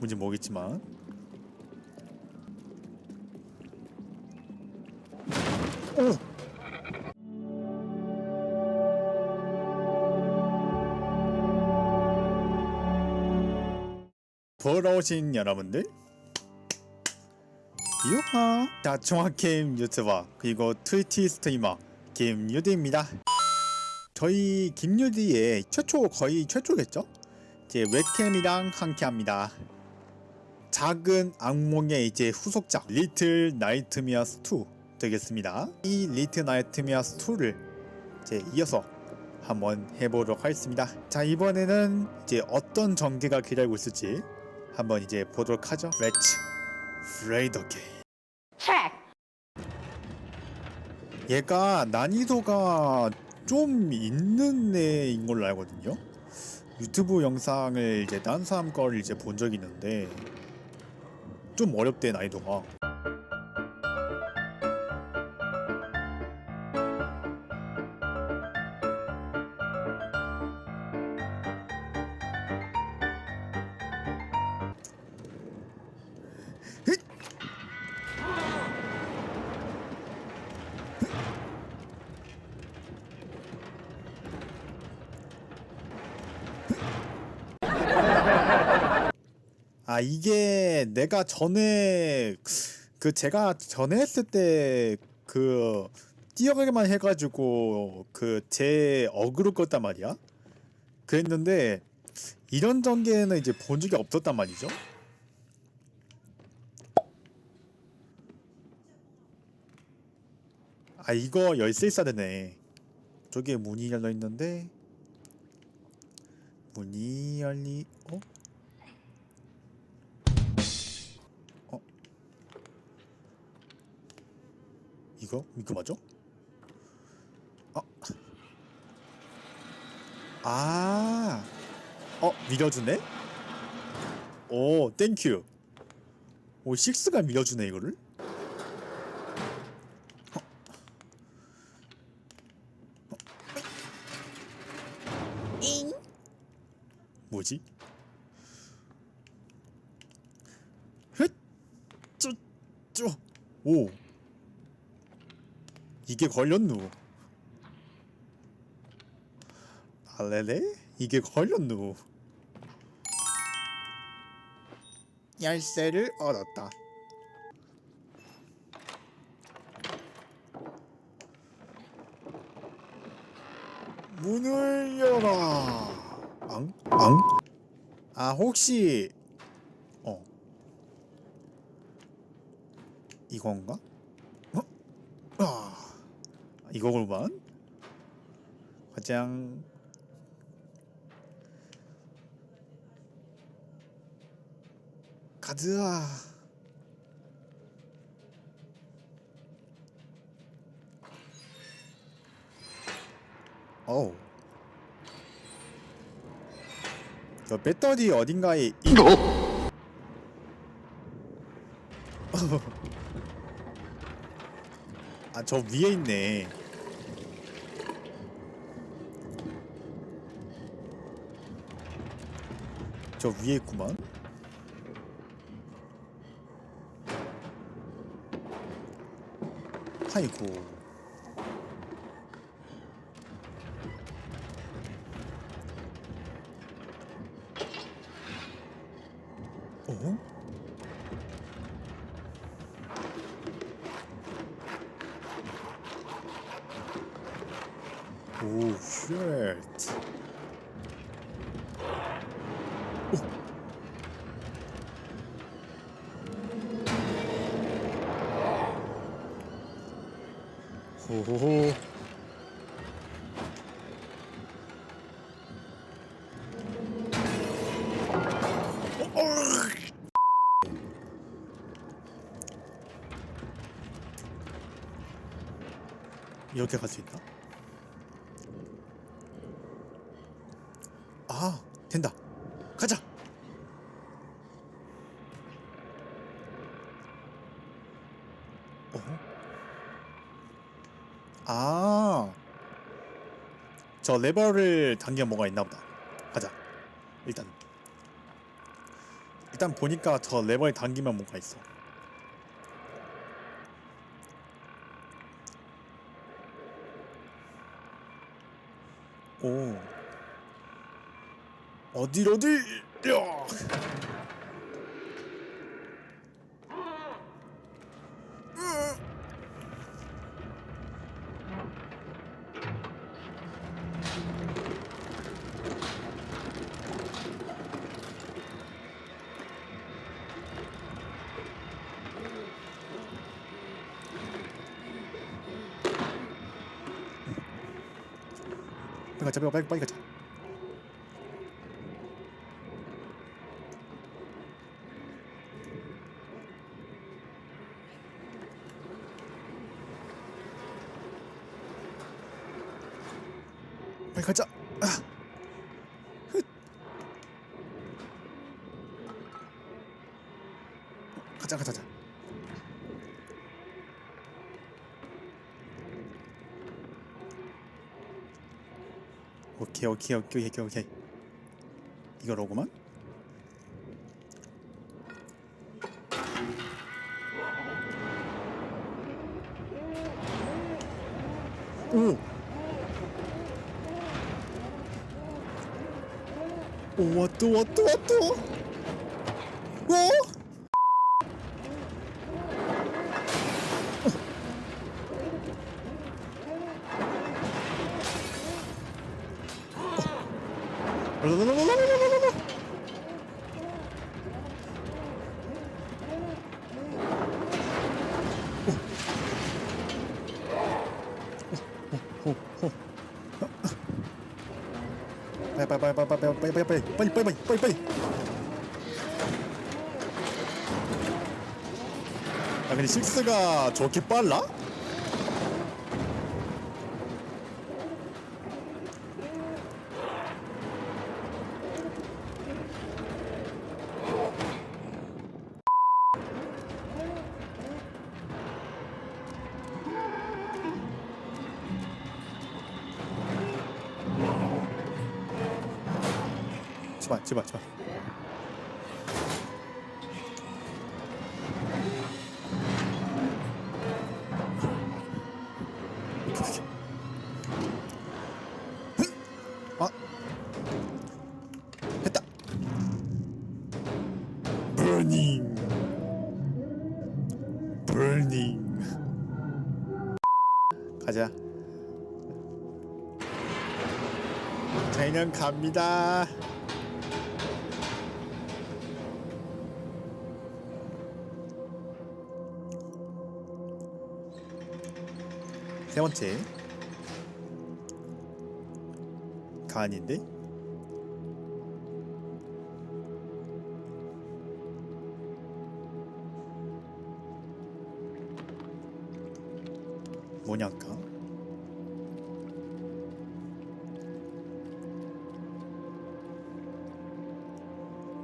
뭔지 모르겠지만 오! 보러 오신 여러분들 유하 자 종합게임 유튜버 그리고 트위치 스트리머 김유디입니다 저희 김유디의 최초 거의 최초겠죠? 이제 웹캠이랑 함께합니다 작은 악몽의 이제 후속작 리틀 나이트미어스 2 되겠습니다 이 리틀 나이트미어스 2를 이제 이어서 한번 해보도록 하겠습니다 자 이번에는 이제 어떤 전개가 기다리고 있을지 한번 이제 보도록 하죠 렛츠 프레이더 게임 check. 얘가 난이도가 좀 있는 애인 걸로 알거든요. 유튜브 영상을 이제 딴 사람 거를 이제 본 적이 있는데 좀 어렵대 난이도가. 아 이게 내가 전에 그 제가 전에 했을 때그 뛰어가기만 해가지고 그 제 어그로 껐단 말이야. 그랬는데 이런 전개는 이제 본 적이 없었단 말이죠. 아 이거 열쇠 있어야 되네. 저기에 문이 열려 있는데 문이 열리 어? 어? 이거 이거 맞아? 아, 아, 어 밀어주네? 오, 땡큐. 오, 식스가 밀어주네 이거를. 뭐지? 헷, 쪼, 쪼, 오. 이게 걸렸누? 알레레? 이게 걸렸누? 열쇠를 얻었다. 문을 열어. 앙? 앙? 아 혹시 어 이건가? 어? 아 이거구만. 가장 가드아. 어우. 저 배터리 어딘가에 이... 아, 저 위에 있네. 저 위에 있구만. 아이고. 어? 오, 쉣. 오. 호호호. 이렇게 갈 수 있다. 아, 된다. 가자. 어? 아, 저 레버를 당기면 뭐가 있나 보다. 가자. 일단 일단 보니까 저 레버에 당기면 뭔가 있어. 오. 어디로 어디? 야! Pikachu, Pikachu, Pikachu. 가 자. 아. 훗. 가자 가자 가 자. 오케이 오케이 오케이 오케이 오케이 이거로구만 오! 오 왔다 왔다 왔다 어? 빨리 빨리 빨리 빨리 빨리 빨리 빨리 빨리 빨리 빨리 빨리 아 근데 식스가 저렇게 빨라? 제발 제발 제발 아. 했다. Burning. Burning. 가자. 저희는 갑니다 세 번째. 간인데? 뭐냐까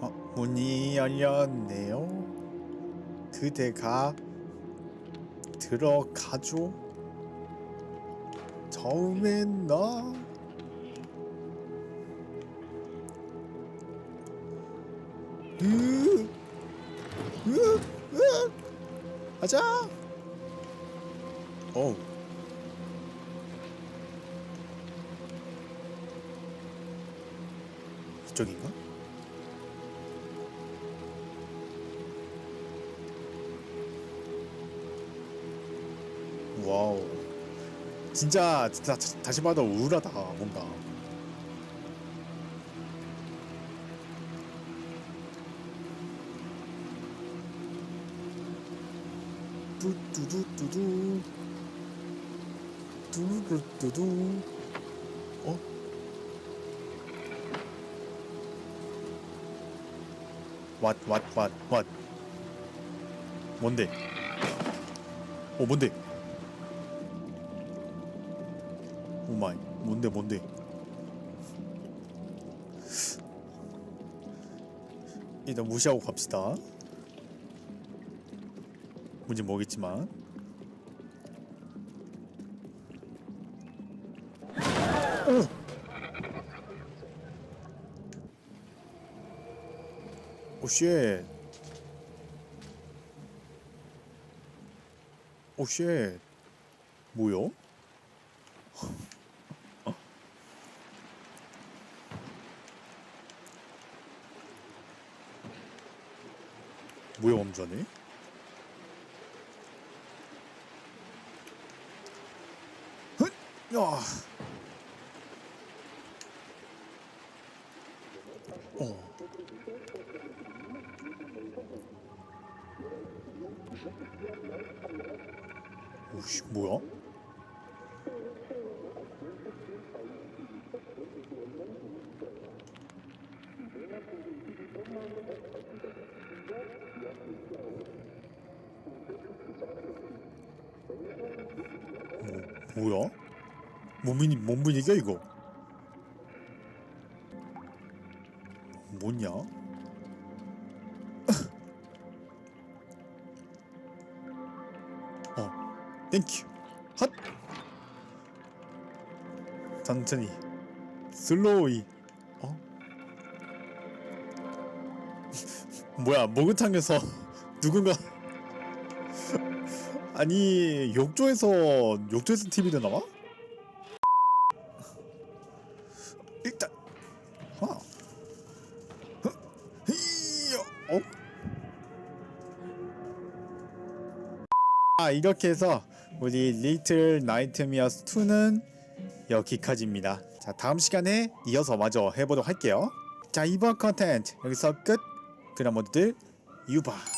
어 문이 열렸네요. 그대가 들어가죠 처음엔 나 으, 으, 으, 가자. 어우. 이쪽인가? 진짜 진짜 다- 다시 봐도 우울하다 뭔가 뚜뚜뚜뚜뚜 뚜루뚜뚜 어? 왓, 왓, 왓, 왓 뭔데? 어 뭔데? 뭔데 뭔데? 일단 무시하고 갑시다. 뭔지 모르겠지만. 오! 오쉣. 오쉣. 뭐야? 엄전에? 헛! 야! 어. 오씨 뭐야? 뭐, 뭐야? 뭔, 분위, 뭔 분위기야 이거? 뭐냐? 어, 땡큐. 핫. 천천히. 슬로우이. 어? 뭐야? 목욕탕에서 누군가 아니 욕조에서 욕조에서 TV도 나와? 일단 하. 허, 히요. 어? 아 이렇게 해서 우리 리틀 나이트미어스 2는 여기까지입니다. 자 다음 시간에 이어서 마저 해보도록 할게요. 자 이번 컨텐츠 여기서 끝. 그럼 모두들 유바.